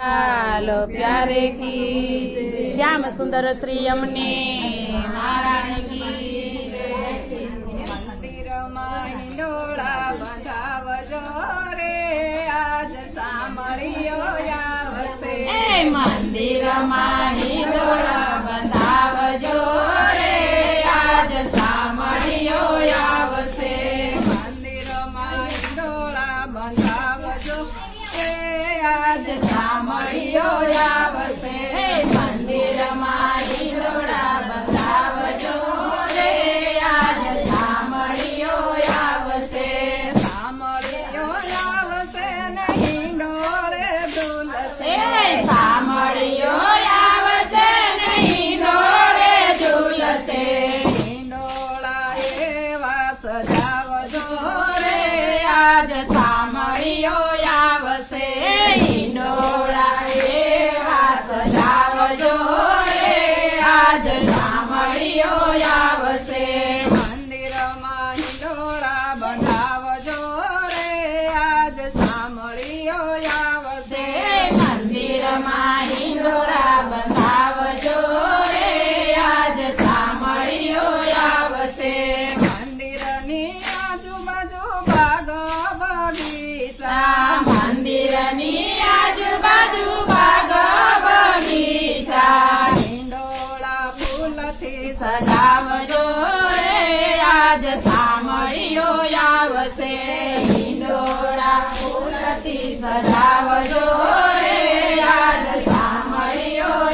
ચાલો પ્યારે કી શ્યામ સુંદર શ્રી અમને મહારાણી કી ડોળા રે આજ સાંભળ્યો મંદિરમાં the time. আমার સજાવજો રે યાદ સામળિયો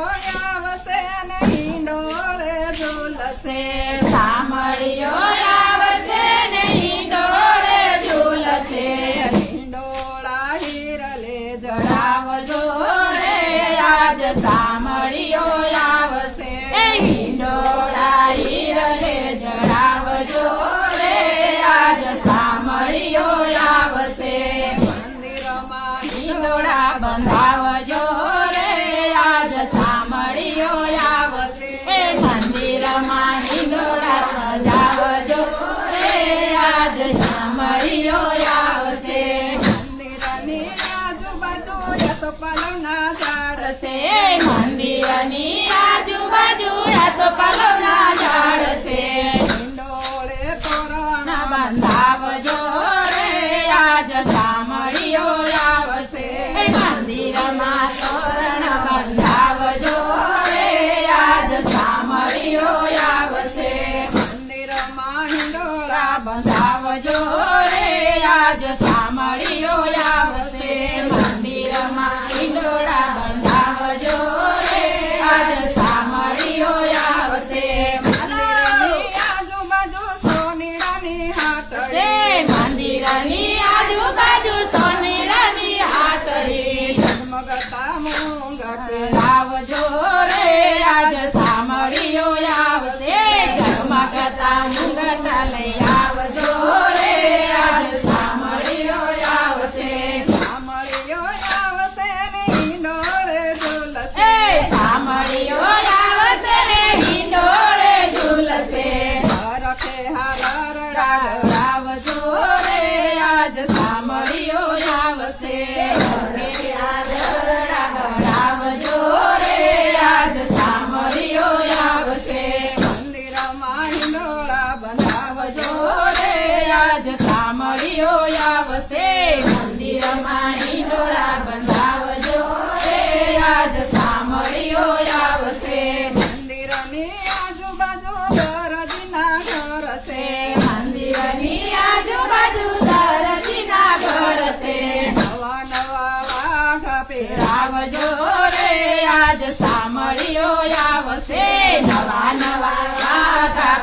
આવશે ને ઈંડોળે ઝૂલશે. સામળિયો આવશે ને ઈંડોળે ઝૂલશે. ઈંડોળા હીરલે જડાવજો. ઘરની આજુબાજુ આ તો પાલવના ઝાડ છે.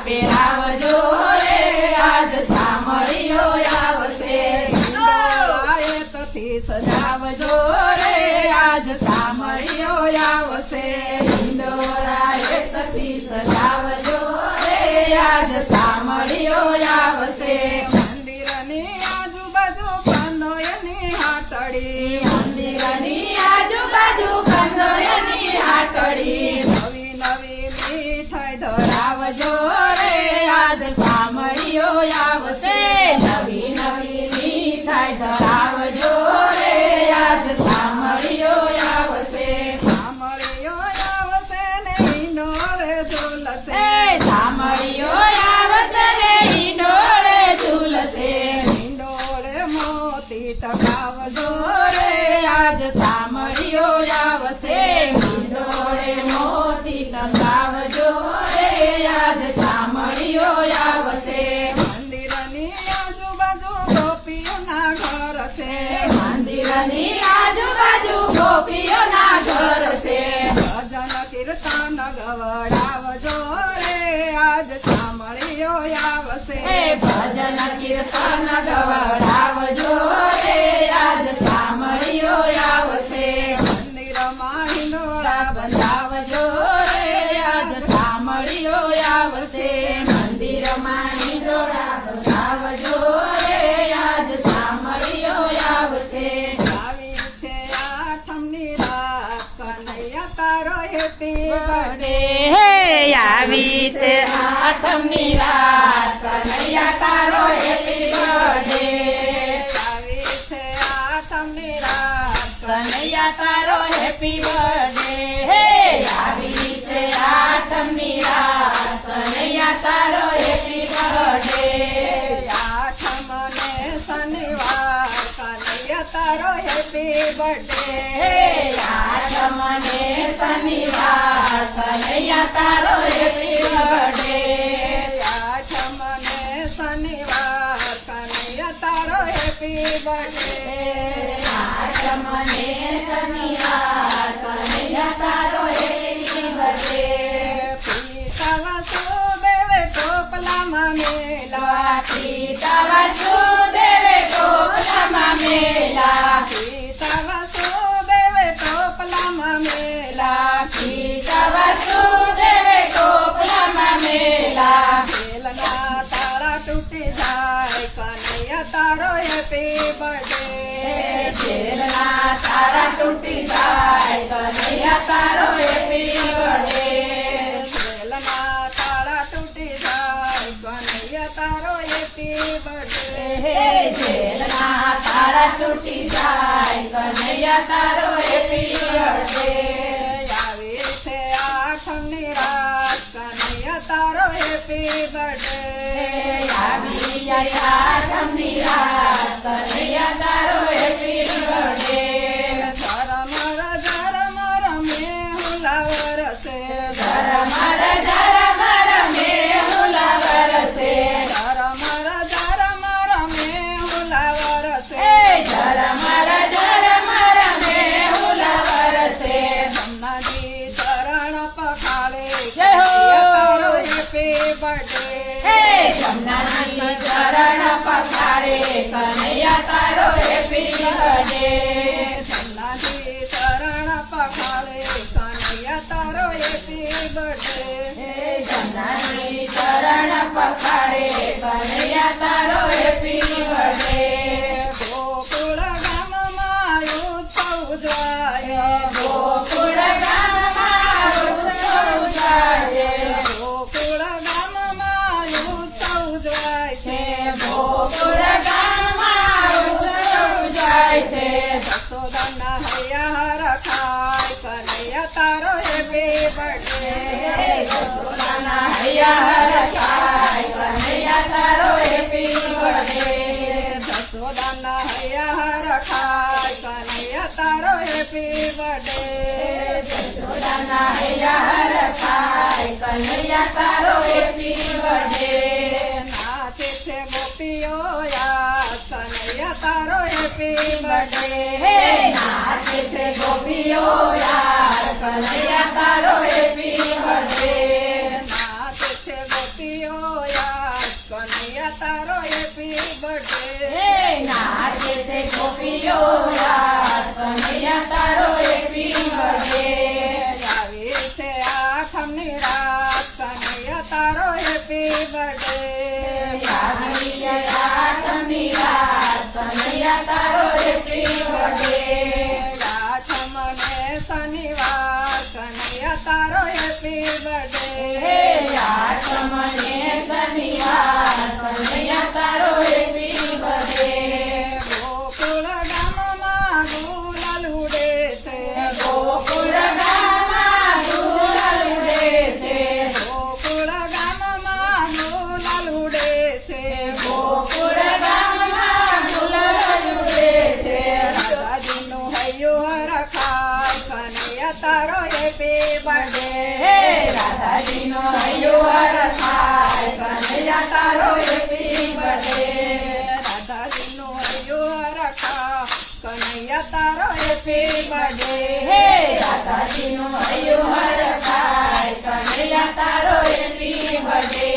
પહેરાવજો રે આજ સામળીઓ રે આજ સામળીઓ આવશે. ઇન્દોરા આયતથી સજાવજો રે આજ સામળીઓ આવજો રે આજ સામરિયો આવશે મીંડોળે મોતી ટંગાવજો રે આજ સામરિયો આવશે મંદિરની આજુબાજુ ગોપીઓના ઘર છે મંદિરની આજુબાજુ ગોપીઓના ઘર છે ભજન કીર્તન ગવડાવજો રે આજ સાંભળ્યો આવશે હે ભજન કીર્તન ગવડાવજો આવી તે આઠમની રાત કનૈયા તારો હેપી બર્થડે. આવી છે આઠમની રાત કનૈયા તારો હેપી બર્થડે. હે આવી છે આઠમની રાત કનૈયા તારો હેપી બર્થડે. કનૈયા તારો હેપી બર્થડે હે આઠમને શનિવાર કનૈયા તારો હેપી બર્થડે આઠમ ને શનિવાર કનૈયા તારો હેપી બર્થડે આઠમને શનિવાર કનૈયા તારો હેપી બર્થડે પિતા વાસુદેવે ટોપલામાં મેલા સીતા વાસુદેવે મેલા સીતા વાસુદેવે ગોકુળમાં મેલા ખેલના તાળા તૂટી જાય કનૈયા તારો હેપી બર્થડે તારા તૂટી જાય કનૈયા તારો હેપી બર્થડે તારા તૂટી જાય કનૈયા તારો હેપી બર્થડે આવી છે આઠમની રાત કનૈયા તારો હેપી બર્થડે આવી જાય આઠમની રાત કનૈયા તારો હેપી બર્થડે જમનાજી ચરણ પખાડે કનૈયા તારો હેપી બર્થડે જમનાજી ચરણ પખાડે કનૈયા તારો હેપી બર્થડે જમનાજી ચરણ પખાડે કનૈયા તારો કનૈયા તારો હેપી બર્થડે નાચે છે ગોપીઓ યાદ કનૈયા તારો હેપી બર્થડે હે. નાચે છે ગોપીઓ યાર કનૈયા તારો હેપી બર્થડે નાચે છે ગોપીઓ યાદ કનૈયા તારો હેપી બર્થડે હે નાચે છે ગોપીઓ યાર કનૈયા તારો હેપી બર્થડે આવી છે આઠમની રાત કનૈયા તારો હેપી બર્થડે શનિવાર કનૈયા તારો હેપી બર્થડે ગોકુળ ગામમાં ગુલાલ ઉડે છે ગોકુળ તારો હેપી બર્થડે રાધાજીનો હૈયો રખા કનૈયા તારો હેપી બર્થડે હે રાધાજીનો હૈયો હરખાય કનૈયા તારો હેપી બર્થડે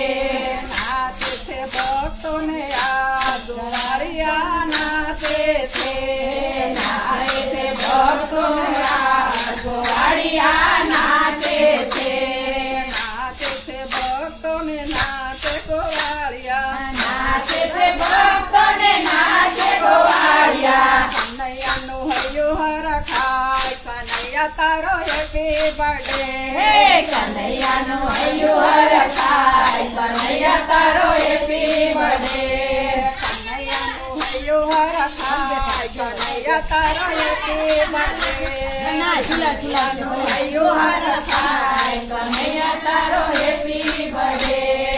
નાચે છે ભક્તોને આ દ્વારિયા નાચે છે. નાચે છે ભક્તોના ગોવાળિયા નાચે નાચે છે. નાચે છે ભક્તોને નાચે તારો હેપી બર્થડે. હે કનૈયાનો હૈયો હરખાય કનૈયા તારો હેપી બર્થડે. કનૈયાનું હૈયું હરખાય કનૈયા તારો હેપી બર્થડે. કનૈયાનો હૈયો હરખાય કનૈયા તારો હેપી બર્થડે.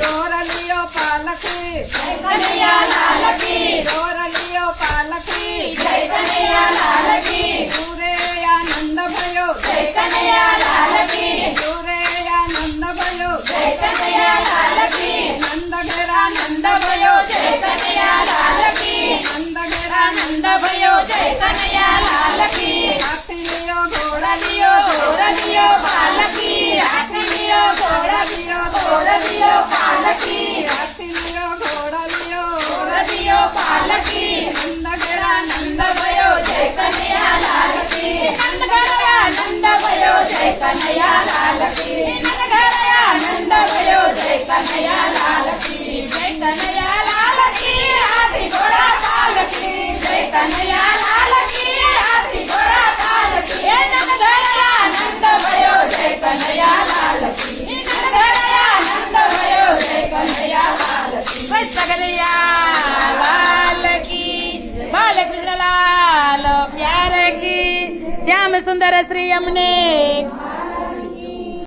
की नंद घेरा नंद भयो जय कन्हैया लाल की नंद घेरा नंद भयो जय कन्हैया लाल की हाथ लियो घोड़ा लियो घोड़ा लियो पाल की हाथ लियो घोड़ा लियो घोड़ा लियो पाल की हाथ लियो घोड़ा लियो घोड़ा लियो पाल की नंद घेरा नंद भयो जय कन्हैया लाल की नंद ભયો જય કનૈયા લાલ કી નંદ ગયા નંદ ભયો જય કનૈયા લાલ કી જય કનૈયા લાલ કી सुंदर श्री अमने